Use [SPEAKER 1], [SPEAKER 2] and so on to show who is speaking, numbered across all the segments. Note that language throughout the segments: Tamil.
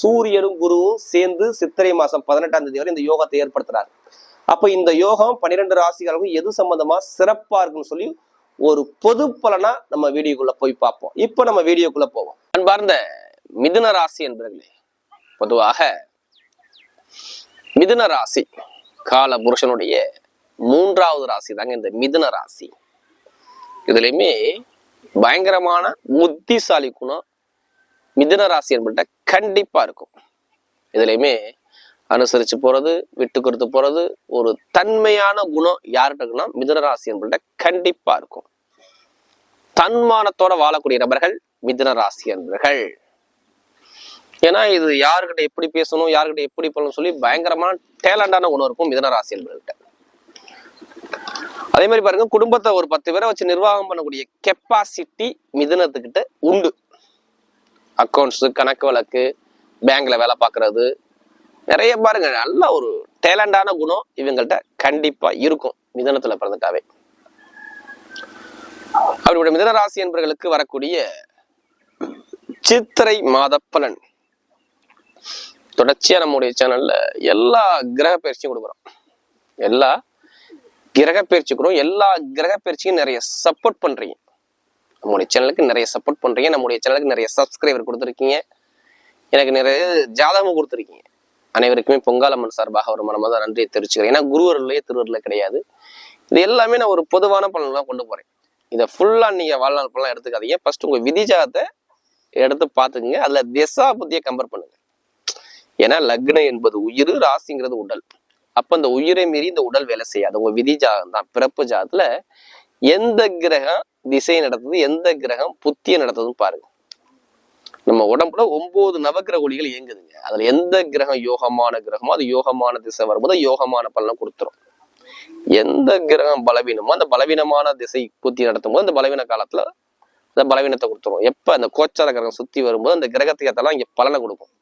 [SPEAKER 1] சூரியனும் குருவும் சேர்ந்து சித்திரை மாசம் பதினெட்டாம் தேதி வரை இந்த யோகத்தை ஏற்படுத்துறாரு. அப்ப இந்த யோகம் பன்னிரெண்டு ராசிகளுக்கும் எது சம்பந்தமா சிறப்பா இருக்குன்னு சொல்லி ஒரு பொது பலனா நம்ம வீடியோக்குள்ள போய் பார்ப்போம். இப்போ நம்ம வீடியோக்குள்ள போவோம். அன்பார்ந்த மிதுன ராசி என்பர்களே பொதுவாக மிதுன ராசி கால புருஷனுடைய மூன்றாவது ராசி தாங்க இந்த மிதுன ராசி. இதுலயுமே பயங்கரமான புத்திசாலி குணம் மிதுன ராசி என்பட்ட கண்டிப்பா இருக்கும். இதுலயுமே அனுசரிச்சு போறது விட்டு கொடுத்து போறது ஒரு தன்மையான குணம் யார்கிட்ட இருக்குன்னா மிதுன ராசி என்பட்ட கண்டிப்பா இருக்கும். தன்மானத்தோட வாழக்கூடிய நபர்கள் மிதுன ராசி என்பர்கள் ஏன்னா இது யாருக்கிட்ட எப்படி பேசணும் யாருக்கிட்ட எப்படி பண்ணணும் சொல்லி பயங்கரமான டேலண்டான குணம் இருக்கும் மிதனராசி என்பவர்கிட்ட அதே மாதிரி பாருங்க குடும்பத்தை ஒரு பத்து பேரை வச்சு நிர்வாகம் பண்ணக்கூடிய கெப்பாசிட்டி மிதனத்துக்கிட்ட உண்டு. அக்கௌண்ட்ஸ் கணக்கு வழக்கு பேங்க்ல வேலை பார்க்கறது. நிறைய பாருங்க நல்ல ஒரு டேலண்டான குணம் இவங்கள்ட்ட கண்டிப்பா இருக்கும் மிதனத்துல பிறந்துட்டாவே. அவருடைய மிதன ராசி என்பவர்களுக்கு வரக்கூடிய சித்திரை மாத பலன். தொடர்ச்சியா நம்முடைய சேனல்ல எல்லா கிரக பயிற்சியும் கொடுக்குறோம். எல்லா கிரக பயிற்சி கொடுக்குறோம். எல்லா கிரக பயிற்சியும் நிறைய சப்போர்ட் பண்றீங்க. நம்முடைய சேனலுக்கு நிறைய சப்போர்ட் பண்ணுறீங்க நம்முடைய சேனலுக்கு நிறைய சப்ஸ்கிரைபர் கொடுத்துருக்கீங்க. எனக்கு நிறைய ஜாதகமும் கொடுத்துருக்கீங்க. அனைவருக்குமே பொங்காலம்மன் சார்பாக ஒரு தான் நன்றியை தெரிவிச்சுக்கிறேன். ஏன்னா குருவர்களே திருவருளே கிடையாது. இது எல்லாமே நான் ஒரு பொதுவான பலன்லாம் கொண்டு போகிறேன் இதை ஃபுல்லாக நீங்கள் வாழ்நாள் பலன் எடுத்துக்காதீங்க. ஃபர்ஸ்ட் உங்கள் விதிஜாதத்தை எடுத்து பார்த்துக்குங்க. அதில் திசா புத்தியை கம்பேர் பண்ணுங்க. ஏன்னா லக்னம் என்பது உயிர் ராசிங்கிறது உடல். அப்போ இந்த உயிரை மீறி இந்த உடல் வேலை செய்யாது. உங்கள் விதி ஜாதகம் தான். பிறப்பு ஜாதத்தில் எந்த கிரகம் திசை நடத்துது எந்த கிரகம் புத்தியை நடத்துதுன்னு பாருங்க. நம்ம உடம்புல ஒன்பது நவக்கிரக ஒளிகள் இயங்குதுங்க. அதுல எந்த கிரகம் யோகமான கிரகமோ அது யோகமான திசை வரும்போது யோகமான பலனை கொடுத்துரும். எந்த கிரகம் பலவீனமோ அந்த பலவீனமான திசை புத்தி நடத்தும் போது அந்த பலவீன காலத்துல அந்த பலவீனத்தை கொடுத்துரும். எப்ப அந்த கோச்சார கிரகம் சுத்தி வரும்போது அந்த கிரகத்துக்கு ஏற்றலாம் இங்க பலனை கொடுக்கும்.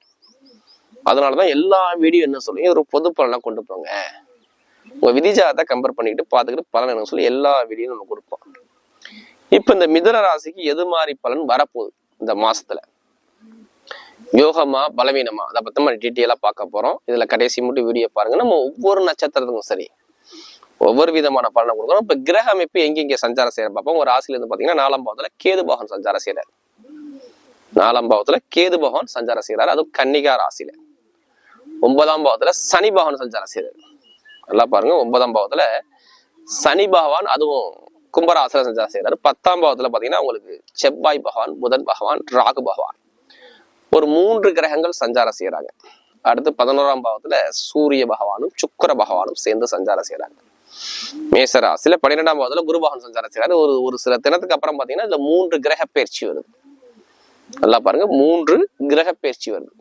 [SPEAKER 1] அதனாலதான் எல்லா வீடியோ என்ன சொல்லுங்க ஒரு பொது பலனா கொண்டு போங்க. உங்க விதிஜாதத்தை கம்பேர் பண்ணிக்கிட்டு பார்த்துக்கிட்டு பலன் என்ன சொல்லி எல்லா வீடியோ நம்ம கொடுப்போம். இப்ப இந்த மிதன ராசிக்கு எது மாதிரி பலன் வரப்போகுது இந்த மாசத்துல? யோகமா பலவீனமா? அதை பத்தி நம்ம டீட்டெயிலா பார்க்க போறோம். இதுல கடைசி மட்டும் வீடியோ பாருங்க. நம்ம ஒவ்வொரு நட்சத்திரத்துக்கும் சரி ஒவ்வொரு விதமான பலனை கொடுக்கணும் இப்ப கிரக அமைப்பு எங்கெங்க சஞ்சாரம் செய்யற பார்ப்போம் ஒரு ராசில இருந்து பாத்தீங்கன்னா நாலாம் பாவத்துல கேது பகவான் சஞ்சாரம் செய்யறாரு. நாலாம் பாவத்துல கேது பகவான் சஞ்சாரம் செய்யறாரு. அதுவும் கன்னிகா ராசியில. ஒன்பதாம் பாவத்துல சனி பகவான் சஞ்சாரம் செய்யறாரு. நல்லா பாருங்க. ஒன்பதாம் பாவத்துல சனி பகவான் அதுவும் கும்பராசில சஞ்சாரம் செய்கிறார் பத்தாம் பாவத்துல பாத்தீங்கன்னா உங்களுக்கு செவ்வாய் பகவான் புதன் பகவான் ராகு பகவான். ஒரு மூன்று கிரகங்கள் சஞ்சாரம் செய்யறாங்க. அடுத்து பதினோராம் பாவத்துல சூரிய பகவானும் சுக்கிர பகவானும் சேர்ந்து சஞ்சாரம் செய்யறாங்க. மேசராசில பன்னிரெண்டாம் பாவத்துல குரு பகவான் சஞ்சாரம் செய்யறாரு. ஒரு ஒரு சில தினத்துக்கு அப்புறம் பாத்தீங்கன்னா இதுல மூன்று கிரக பயிற்சி வருது. நல்லா பாருங்க மூன்று கிரக பயிற்சி வருது.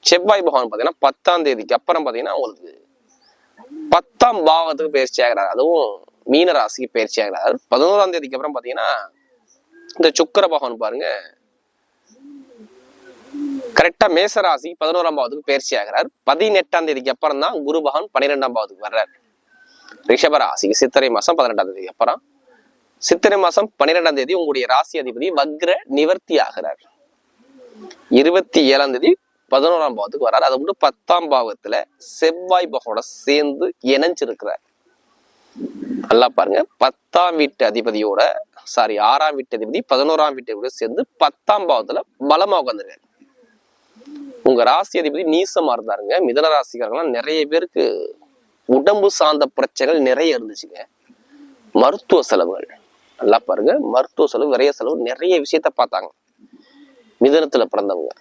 [SPEAKER 1] செவ்வாய் பகவான் பாத்தீங்கன்னா பத்தாம் தேதிக்கு அப்புறம் பாத்தீங்கன்னா உங்களுக்கு பத்தாம் பாவத்துக்கு பயிற்சி ஆகிறாரு. அதுவும் மீன ராசிக்கு பயிற்சி ஆகிறார் பதினோராம் தேதிக்கு அப்புறம் பாத்தீங்கன்னா இந்த சுக்கர பகவான் பாருங்க கரெக்டா மேச ராசி பதினோராம் பாவத்துக்கு பயிற்சி ஆகிறார். பதினெட்டாம் தேதிக்கு அப்புறம் தான் குரு பகவான் பன்னிரெண்டாம் பாவத்துக்கு வர்றார். ரிஷப ராசிக்கு சித்திரை மாசம் பதினெட்டாம் தேதிக்கு அப்புறம். சித்திரை மாசம் பன்னிரெண்டாம் தேதி உங்களுடைய ராசி அதிபதி வக்ர நிவர்த்தி ஆகிறார். இருபத்தி ஏழாம் தேதி பதினோராம் பாவத்துக்கு வர்றாரு. அது மட்டும் பத்தாம் பாவத்துல செவ்வாய் பகவோட சேர்ந்து இணைஞ்சிருக்கிறார். நல்லா பாருங்க. பத்தாம் வீட்டு அதிபதியோட சாரி ஆறாம் வீட்டு அதிபதி பதினோராம் வீட்டு அதிபதியோட சேர்ந்து பத்தாம் பாவத்துல பலமா உட்காந்துருக்காரு உங்க ராசி அதிபதி நீசமா இருந்தாருங்க. மிதன ராசிக்காரங்களாம் நிறைய பேருக்கு உடம்பு சார்ந்த பிரச்சனைகள் நிறைய இருந்துச்சுங்க. மருத்துவ செலவுகள். நல்லா பாருங்க. மருத்துவ செலவு நிறைய செலவு நிறைய விஷயத்த பார்த்தாங்க. மிதனத்துல பிறந்தவங்க.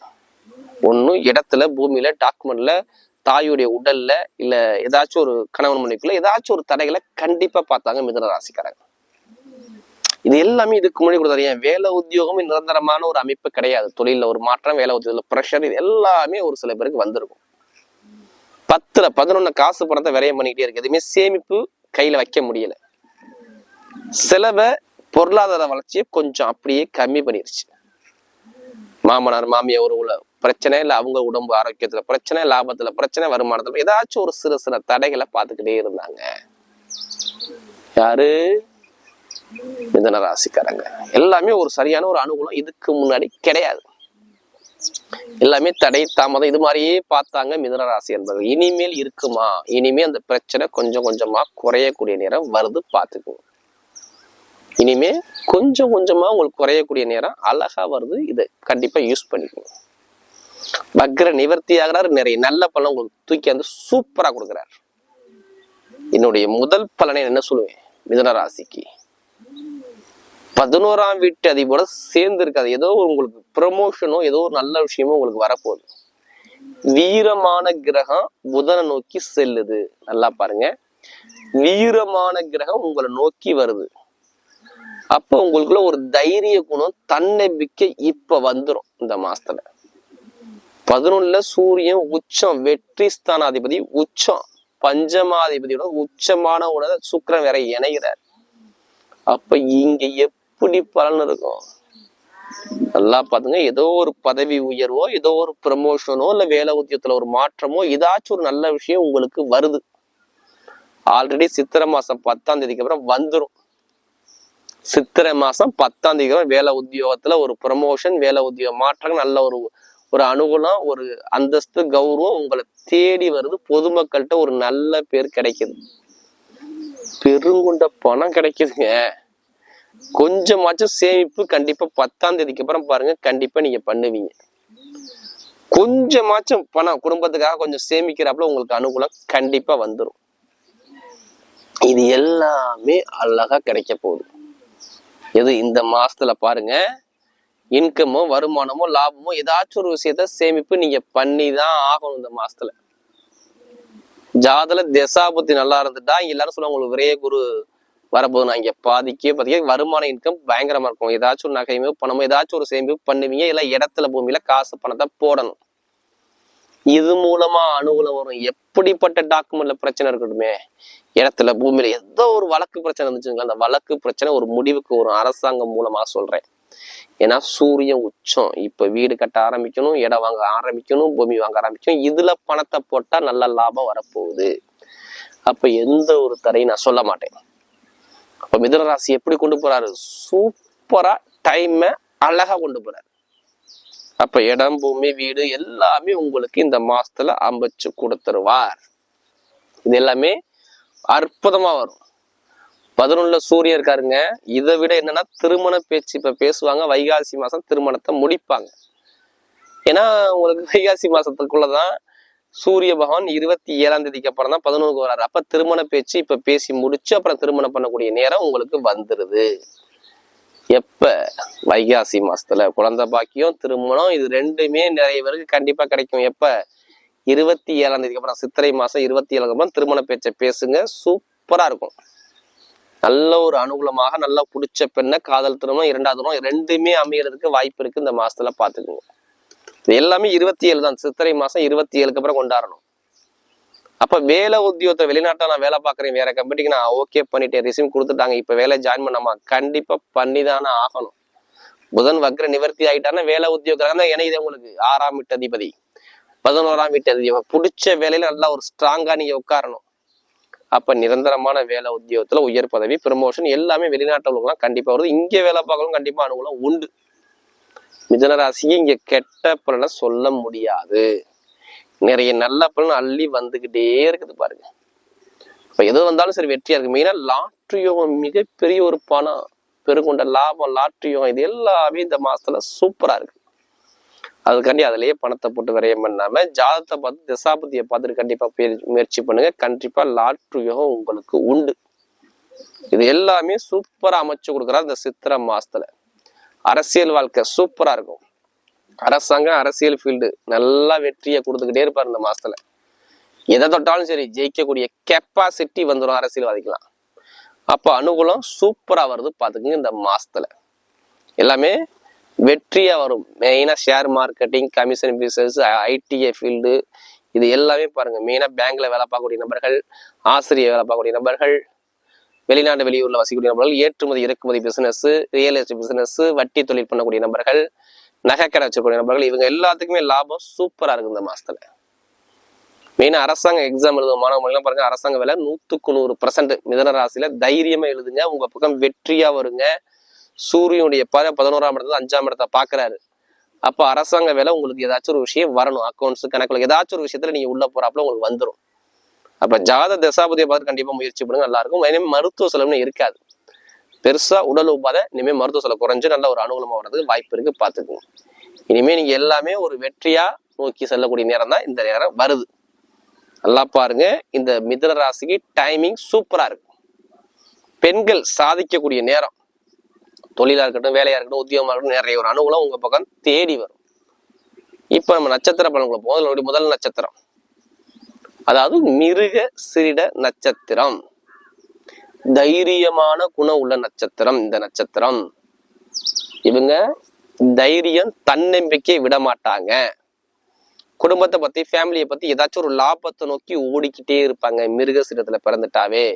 [SPEAKER 1] ஒன்னும் இடத்துல பூமியில டாக்குமெண்ட்ல தாயுடைய உடல்ல இல்ல ஏதாச்சும் ஒரு கணவன் மனைவிக்குள்ள ஏதாச்சும் ஒரு தடைகளை கண்டிப்பா பார்த்தாங்க மிதன ராசிக்காரங்க இது எல்லாமே இதுக்கு முன்னாடி கொடுத்தாரு. ஏன்? வேலை உத்தியோகம் நிரந்தரமான ஒரு அமைப்பு கிடையாது. தொழில ஒரு மாற்றம் வேலை உத்தியோகத்துல ப்ரெஷர் இது எல்லாமே ஒரு சில பேருக்கு வந்திருக்கும். பத்துல பதினொன்னு காசு பணத்தை விரயம் பண்ணிக்கிட்டே இருக்கு. எதுவுமே சேமிப்பு கையில வைக்க முடியல. செலவை பொருளாதார வளர்ச்சியை கொஞ்சம் அப்படியே கம்மி பண்ணிருச்சு. மாமனார் மாமியார் உள்ள பிரச்சனை இல்ல அவங்க உடம்பு ஆரோக்கியத்துல பிரச்சனை லாபத்துல பிரச்சனை வருமானத்துல ஏதாச்சும் ஒரு சிறு சிறு தடைகளை பார்த்துக்கிட்டே இருந்தாங்க. யாரு? மிதன ராசிக்காரங்க. எல்லாமே ஒரு சரியான ஒரு அனுகூலம் இதுக்கு முன்னாடி கிடையாது. எல்லாமே தடை தாமதம் இது மாதிரியே பார்த்தாங்க மிதன ராசி என்பது இனிமேல் இருக்குமா? இனிமே அந்த பிரச்சனை கொஞ்சம் கொஞ்சமா குறையக்கூடிய நேரம் வருது பார்த்துக்குங்க இனிமே கொஞ்சம் கொஞ்சமா உங்களுக்கு குறையக்கூடிய நேரம் அழகா வருது இதை. கண்டிப்பா யூஸ் பண்ணிக்கணும் வக்ர நிவர்த்தி ஆகிறார் நிறைய நல்ல பலன் உங்களுக்கு தூக்கி வந்து சூப்பரா கொடுக்குறாரு. என்னுடைய முதல் பலனை என்ன சொல்லுவேன்? மிதன ராசிக்கு. பதினோராம் வீட்டு அதிபோட சேர்ந்து இருக்காது. ஏதோ உங்களுக்கு ப்ரமோஷனோ ஏதோ ஒரு நல்ல விஷயமோ உங்களுக்கு வரப்போகுது. வீரமான கிரகம் புதனை நோக்கி செல்லுது. நல்லா பாருங்க. வீரமான கிரகம் உங்களை நோக்கி வருது. அப்போ உங்களுக்குள்ள ஒரு தைரிய குணம் தன்னம்பிக்கை இப்ப வந்துரும் இந்த மாசத்துல. பதினொன்னுல சூரியன் உச்சம் வெற்றி ஸ்தானாதிபதி உச்சம் பஞ்சமாதிபதியோட உச்சமான உடனே சுக்கரன் வேற இணைகிறார். அப்ப இங்க எப்படி பலன் இருக்கும்? நல்லா பாத்துங்க ஏதோ ஒரு பதவி உயர்வோ ஏதோ ஒரு ப்ரமோஷனோ இல்ல வேலை உத்தியத்துல ஒரு மாற்றமோ ஏதாச்சும் ஒரு நல்ல விஷயம் உங்களுக்கு வருது. ஆல்ரெடி சித்திரை மாசம் பத்தாம் தேதிக்கு அப்புறம் வந்துரும். சித்திரை மாசம் பத்தாம் தேதிக்கு அப்புறம் வேலை உத்தியோகத்துல ஒரு ப்ரமோஷன் வேலை உத்தியோக மாற்றம் நல்ல ஒரு ஒரு அனுகூலம் ஒரு அந்தஸ்து கௌரவம் உங்களை தேடி வருது. பொதுமக்கள்கிட்ட ஒரு நல்ல பேர் கிடைக்குது. பெருங்குண்ட பணம் கிடைக்குதுங்க. கொஞ்சமாச்சும் சேமிப்பு கண்டிப்பா பத்தாம் தேதிக்கு அப்புறம் பாருங்க கண்டிப்பா நீங்க பண்ணுவீங்க. கொஞ்சமாச்சும் பணம் குடும்பத்துக்காக கொஞ்சம் சேமிக்கிறாப்புல உங்களுக்கு அனுகூலம் கண்டிப்பா வந்துடும் இது எல்லாமே அழகா கிடைக்க போகுது. எது இந்த மாசத்துல பாருங்க இன்கமோ வருமானமோ லாபமோ ஏதாச்சும் ஒரு விஷயத்த சேமிப்பு நீங்க பண்ணி தான் ஆகணும் இந்த மாசத்துல. ஜாதல தசாபுத்தி நல்லா இருந்துட்டா எல்லாரும் சொல்லுவாங்க உங்களுக்கு விரைய குரு வரப்போகுது நான் இங்க பாதிக்கே பாத்தீங்க வருமான இன்கம் பயங்கரமா இருக்கும். ஏதாச்சும் ஒரு நகையுமோ பணமோ ஏதாச்சும் ஒரு சேமிப்பு பண்ணுவீங்க இல்லை இடத்துல பூமியில காசு பணத்தை போடணும். இது மூலமா அனுகூலம் வரும். எப்படிப்பட்ட டாக்குமெண்ட்ல பிரச்சனை இருக்கட்டுமே இடத்துல பூமியில ஏதோ ஒரு வழக்கு பிரச்சனை இருந்துச்சுங்களா அந்த வழக்கு பிரச்சனை ஒரு முடிவுக்கு வரும் அரசாங்கம் மூலமா சொல்றேன். ஏன்னா சூரியன் உச்சம். இப்ப வீடு கட்ட ஆரம்பிக்கணும் இடம் வாங்க ஆரம்பிக்கணும் பூமி வாங்க ஆரம்பிக்கணும். இதுல பணத்தை போட்டா நல்ல லாபம் வரப்போகுது. அப்ப எந்த ஒரு தடையும் நான் சொல்ல மாட்டேன். அப்ப மிதனராசி எப்படி கொண்டு போறாரு? சூப்பரா டைமை அழகா கொண்டு போறாரு. அப்ப இடம் பூமி வீடு எல்லாமே உங்களுக்கு இந்த மாசத்துல அமைச்சு கொடுத்துருவார். இது எல்லாமே அற்புதமா வரும். பதினொன்னுல சூரியன் இருக்காருங்க. இதை விட என்னன்னா திருமண பேச்சு இப்ப பேசுவாங்க. வைகாசி மாசம் திருமணத்தை முடிப்பாங்க. ஏன்னா உங்களுக்கு வைகாசி மாசத்துக்குள்ளதான் சூரிய பகவான் இருபத்தி ஏழாம் தேதிக்கு அப்புறம் தான் பதினொன்றுக்கு வராரு அப்ப திருமண பேச்சு இப்ப பேசி முடிச்சு அப்புறம் திருமணம் பண்ணக்கூடிய நேரம் உங்களுக்கு வந்துருது. எப்ப? வைகாசி மாசத்துல. குழந்தை பாக்கியம் திருமணம் இது ரெண்டுமே நிறைய பேருக்கு கண்டிப்பா கிடைக்கும். எப்ப? இருபத்தி ஏழாம் தேதிக்கு அப்புறம் சித்திரை மாசம் இருபத்தி ஏழாம் அப்புறம் திருமண பேச்சை பேசுங்க. சூப்பரா இருக்கும். நல்ல ஒரு அனுகூலமாக நல்லா பிடிச்ச பெண்ணை காதல் திருமணம் இரண்டாவது திருமணம் ரெண்டுமே அமையறதுக்கு வாய்ப்பு இருக்கு இந்த மாசத்துல பாத்துக்கோங்க. இது எல்லாமே இருபத்தி ஏழு தான். சித்திரை மாசம் இருபத்தி ஏழுக்கு அப்புறம் கொண்டாடணும். அப்ப வேலை உத்தியோகத்தை வெளிநாட்டில் நான் வேலை பார்க்குறேன் வேற கம்பெனிக்கு நான் ஓகே பண்ணிட்டேன் ரிசீவ் கொடுத்துட்டாங்க இப்ப வேலை ஜாயின் பண்ணாமா கண்டிப்பா பண்ணிதானே ஆகணும். புதன் வக்ர நிவர்த்தி ஆகிட்டானா வேலை உத்தியோகம் தான் இணையுது உங்களுக்கு? ஆறாம் வீட்டு அதிபதி பதினோராம் வீட்டு அதிபதி. பிடிச்ச வேலையில நல்லா ஒரு ஸ்ட்ராங்கா நீங்க உட்காரணும். அப்ப நிரந்தரமான வேலை உத்தியோகத்துல உயர் பதவி ப்ரமோஷன் எல்லாமே வெளிநாட்டு உள்ளவங்களாம் கண்டிப்பா வருது. இங்க வேலை பார்க்கணும் கண்டிப்பா அனுகூலம் உண்டு. மிதன இங்க கெட்ட பலனை சொல்ல முடியாது. நிறைய நல்ல பலன் அள்ளி வந்துகிட்டே இருக்குது பாருங்க. இப்ப எது வந்தாலும் சரி வெற்றியா இருக்கு. மெயினா லாட்ரி யோகம் மிகப்பெரிய ஒரு பணம். பெருங்கொண்ட லாபம் லாட்ரி யோகம் இது எல்லாமே இந்த மாசத்துல சூப்பரா இருக்கு. அதுக்காண்டி அதுலயே பணத்தை போட்டு விரயம் பண்ணாம ஜாதத்தை பார்த்து திசாபதியை பார்த்துட்டு கண்டிப்பா முயற்சி பண்ணுங்க. கண்டிப்பா லாற்று யோகம் உங்களுக்கு உண்டு. இது எல்லாமே சூப்பரா அமைச்சு கொடுக்குறாரு இந்த சித்திரை மாசத்துல. அரசியல் வாழ்க்கை சூப்பரா இருக்கும். அரசாங்கம் அரசியல் ஃபீல்டு நல்லா வெற்றியை கொடுத்துக்கிட்டே இருப்பார் இந்த மாசத்துல. எதை தொட்டாலும் சரி ஜெயிக்கக்கூடிய கெப்பாசிட்டி வந்துடும் அரசியல்வாதிக்கலாம் அப்போ அனுகூலம் சூப்பராக வருது பார்த்துக்குங்க இந்த மாசத்துல. எல்லாமே வெற்றியாக வரும். மெயினாக share marketing commission business ITI field இது எல்லாமே பாருங்கள் மெயினாக பேங்க்கில் வேலை பார்க்கக்கூடிய நபர்கள் ஆசிரியர் வேலை பார்க்கக்கூடிய நபர்கள் வெளிநாடு வெளியூரில் வசிக்கக்கூடிய நபர்கள் ஏற்றுமதி இறக்குமதி பிஸ்னஸ்ஸு ரியல் எஸ்டேட் பிஸ்னஸ்ஸு வட்டி தொழில் பண்ணக்கூடிய நபர்கள் நகைக்கடை வச்சிருக்கக்கூடிய நபர்கள் இவங்க எல்லாத்துக்குமே லாபம் சூப்பராக இருக்கு இந்த மாதத்தில் மெயினாக அரசாங்க எக்ஸாம் எழுதும் மாணவர்கள்லாம் பாருங்க அரசாங்க வேலை நூற்றுக்கு நூறு பர்சன்ட் மிதன ராசியில் தைரியமாக எழுதுங்க. உங்கள் பக்கம் வெற்றியாக வருங்க. சூரியனுடைய பத பதினோராம் இடத்துல அஞ்சாம் இடத்தை பாக்குறாரு அப்போ அரசாங்க வேலை உங்களுக்கு ஏதாச்சும் ஒரு விஷயம் வரணும் அக்கௌண்ட்ஸ் கணக்குல ஏதாச்சும் ஒரு விஷயத்துல நீங்க உள்ள போறாப்புல உங்களுக்கு வந்துடும் அப்ப ஜாத தசாபதியை பார்த்து கண்டிப்பா முயற்சி பண்ணுங்க நல்லா இருக்கும் மருத்துவ செலவுன்னு இருக்காது. பெருசா உடல் உபாதை இனிமேல் மருத்துவ செலவு குறைஞ்சு நல்ல ஒரு அனுகூலமா வர்றதுக்கு வாய்ப்பு இருக்கு பாத்துக்கோங்க இனிமே நீங்க எல்லாமே ஒரு வெற்றியா நோக்கி செல்லக்கூடிய நேரம் தான் இந்த நேரம் வருது. நல்லா பாருங்க இந்த மிதன ராசிக்கு டைமிங் சூப்பரா இருக்கும். பெண்கள் சாதிக்கக்கூடிய நேரம். தொழிலா இருக்கட்டும் வேலையா இருக்கட்டும் உத்தியோகமாக இருக்கட்டும் நிறைய ஒரு அனுகூலம் உங்க பக்கம் தேடி வரும். இப்ப நம்ம நட்சத்திர பலன்களை போதும் முதல் நட்சத்திரம். அதாவது மிருக சிறிட நட்சத்திரம். தைரியமான குணம் உள்ள நட்சத்திரம் இந்த நட்சத்திரம். இவங்க தைரியம் தன்னம்பிக்கையை விட மாட்டாங்க. குடும்பத்தை பத்தி ஃபேமிலியை பத்தி ஏதாச்சும் ஒரு லாபத்தை நோக்கி ஓடிக்கிட்டே இருப்பாங்க. மிருக சிரத்துல பிறந்துட்டாவே.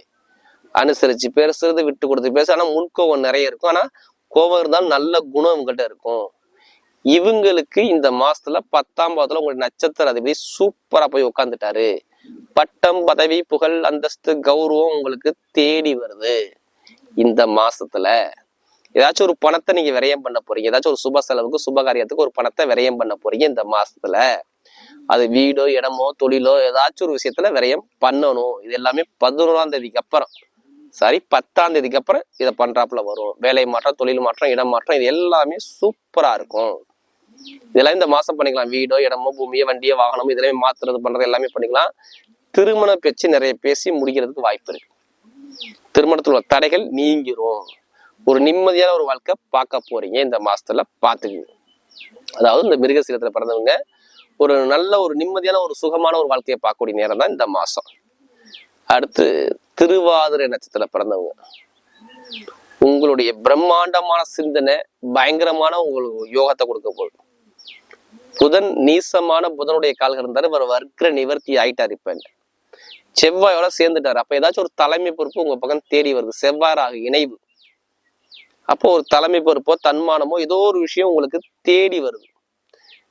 [SPEAKER 1] அனுசரிச்சு பேசுறது விட்டு கொடுத்து பேச. ஆனா முன்கோவம் நிறைய இருக்கும். ஆனா கோபம் இருந்தாலும் நல்ல குணம் உங்ககிட்ட இருக்கும். இவங்களுக்கு இந்த மாசத்துல பத்தாம் பாதத்துல உங்களுடைய நட்சத்திர அதிபதி சூப்பரா போய் உட்காந்துட்டாரு பட்டம் பதவி புகழ் அந்தஸ்து கௌரவம் உங்களுக்கு தேடி வருது. இந்த மாசத்துல ஏதாச்சும் ஒரு பணத்தை நீங்க விரயம் பண்ண போறீங்க. ஏதாச்சும் ஒரு சுப செலவுக்கு சுப காரியத்துக்கு ஒரு பணத்தை விரயம் பண்ண போறீங்க இந்த மாசத்துல. அது வீடோ இடமோ தொழிலோ ஏதாச்சும் ஒரு விஷயத்துல விரயம் பண்ணணும். இது எல்லாமே பதினோராம் தேதிக்கு அப்புறம். சாரி பத்தாம் தேதிக்கு அப்புறம் இதை பண்றாப்புல வரும். வேலை மாற்றம் தொழில் மாற்றம் இடம் மாற்றம் இது எல்லாமே சூப்பரா இருக்கும். இதெல்லாம் இந்த மாசம் பண்ணிக்கலாம். வீடோ இடமோ பூமியோ வண்டியோ வாகனமோ இதெல்லாமே மாத்துறது பண்றது எல்லாமே பண்ணிக்கலாம். திருமண பேச்சு நிறைய பேசி முடிக்கிறதுக்கு வாய்ப்பு இருக்கு. திருமணத்தில் உள்ள தடைகள் நீங்கிரும். ஒரு நிம்மதியான ஒரு வாழ்க்கை பார்க்க போறீங்க இந்த மாசத்துல பாத்துக்குங்க அதாவது இந்த மிருகசீலத்துல பிறந்தவங்க ஒரு நல்ல ஒரு நிம்மதியான ஒரு சுகமான ஒரு வாழ்க்கையை பார்க்கக்கூடிய நேரம் தான் இந்த மாசம். அடுத்து திருவாதிரை நட்சத்திரத்துல பிறந்தவங்க. உங்களுடைய பிரம்மாண்டமான சிந்தனை பயங்கரமான உங்களுக்கு யோகத்தை கொடுக்க போகுது. புதன் நீசமான புதனுடைய கால்கள் இருந்தாரு இவர் வர்க்கிற நிவர்த்தி ஆயிட்டார் இப்ப செவ்வாயோட சேர்ந்துட்டாரு. அப்ப ஏதாச்சும் ஒரு தலைமை பொறுப்பு உங்க பக்கம் தேடி வருது. செவ்வாறாக இணைவு. அப்போ ஒரு தலைமை பொறுப்போ தன்மானமோ ஏதோ ஒரு விஷயம் உங்களுக்கு தேடி வருது.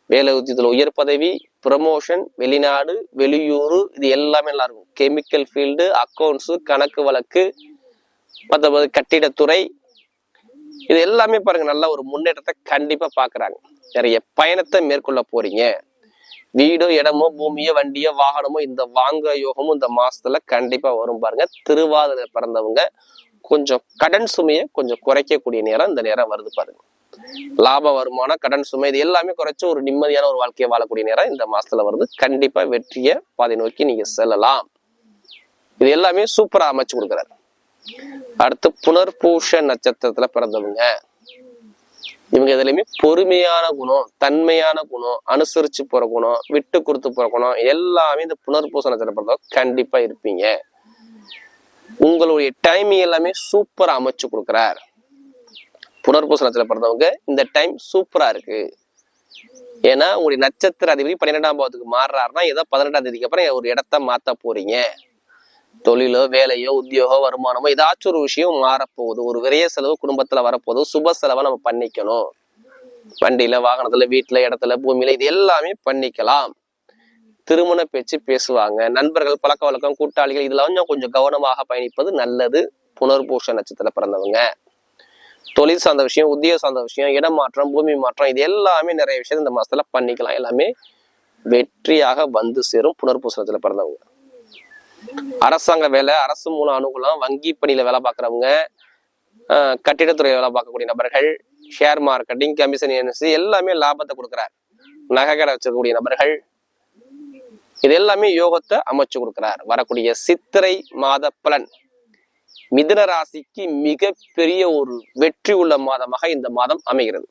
[SPEAKER 1] வேலை உத்தியத்துல உயர் பதவி ப்ரமோஷன் வெளிநாடு வெளியூர் இது எல்லாமே நல்லா இருக்கும். கெமிக்கல் ஃபீல்டு அக்கௌண்ட்ஸு கணக்கு வழக்கு மற்றபோது கட்டிடத்துறை இது எல்லாமே பாருங்க நல்ல ஒரு முன்னேற்றத்தை கண்டிப்பாக பார்க்குறாங்க நிறைய பயணத்தை மேற்கொள்ள போறீங்க. வீடோ இடமோ பூமியோ வண்டியோ வாகனமோ இந்த வாங்க யோகமும் இந்த மாசத்துல கண்டிப்பா வரும் பாருங்க. திருவாதிரை பிறந்தவங்க கொஞ்சம் கடன் சுமையை கொஞ்சம் குறைக்கக்கூடிய நேரம் இந்த நேரம் வருது பாருங்க. லாப வருமானம் கடன் சுமை இது எல்லாமே குறைச்சு ஒரு நிம்மதியான ஒரு வாழ்க்கையை வாழக்கூடிய நேரம் இந்த மாசத்துல வருது. கண்டிப்பா வெற்றியை பாதை நோக்கி நீங்க செல்லலாம். இது எல்லாமே சூப்பரா அமைச்சு கொடுக்குறாரு. அடுத்து புனர்பூஷ நட்சத்திரத்துல பிறந்தவங்க. இவங்க எதுலையுமே பொறுமையான குணம் தன்மையான குணம் அனுசரிச்சு போற குணம் விட்டு கொடுத்து போற குணம் எல்லாமே இந்த புனர்பூச நட்சத்திரம் கண்டிப்பா இருப்பீங்க. உங்களுடைய டைமிங் எல்லாமே சூப்பரா அமைச்சு கொடுக்குறாரு. புனர்பூச நட்சத்திரம் பிறந்தவங்க இந்த டைம் சூப்பராக இருக்கு. ஏன்னா உங்களுடைய நட்சத்திர அதிபதி பன்னிரெண்டாம் பாவத்துக்கு மாறுறாருன்னா ஏதோ பதினெட்டாம் தேதிக்கு அப்புறம் ஒரு இடத்த மாற்ற போறீங்க. தொழிலோ வேலையோ உத்தியோகோ வருமானமோ ஏதாச்சும் ஒரு விஷயம் மாறப்போகுது. ஒரு விரைய செலவு குடும்பத்தில் வரப்போதும் சுப செலவை நம்ம பண்ணிக்கணும். வண்டியில வாகனத்துல வீட்டுல இடத்துல பூமியில இது எல்லாமே பண்ணிக்கலாம். திருமண பேச்சு பேசுவாங்க. நண்பர்கள் பழக்க வழக்கம் கூட்டாளிகள் இதெல்லாம் கொஞ்சம் கொஞ்சம் கவனமாக பயணிப்பது நல்லது. புனர்பூஷ நட்சத்திரம் பிறந்தவங்க. தொழில் சார்ந்த விஷயம் உத்தியோக சார்ந்த விஷயம் இடம் மாற்றம் பூமி மாற்றம் இது எல்லாமே நிறைய விஷயம் இந்த மாதத்தில் பண்ணிக்கலாம். எல்லாமே வெற்றியாக வந்து சேரும் புனர்பூச பிறந்தவங்க. அரசாங்க வேலை அரசு மூலம் அனுகூலம் வங்கி பணியில வேலை பார்க்குறவங்க கட்டிடத்துறை வேலை பார்க்கக்கூடிய நபர்கள் ஷேர் மார்க்கெட்டிங் கமிஷன் ஏஜென்சி எல்லாமே லாபத்தை கொடுக்குறார். நகை கடை வச்சிருக்கக்கூடிய நபர்கள். இது எல்லாமே யோகத்தை அமைச்சு கொடுக்கிறார். வரக்கூடிய சித்திரை மாத பலன். மிதுன ராசிக்கு மிக பெரிய ஒரு வெற்றி உள்ள மாதமாக இந்த மாதம் அமைகிறது.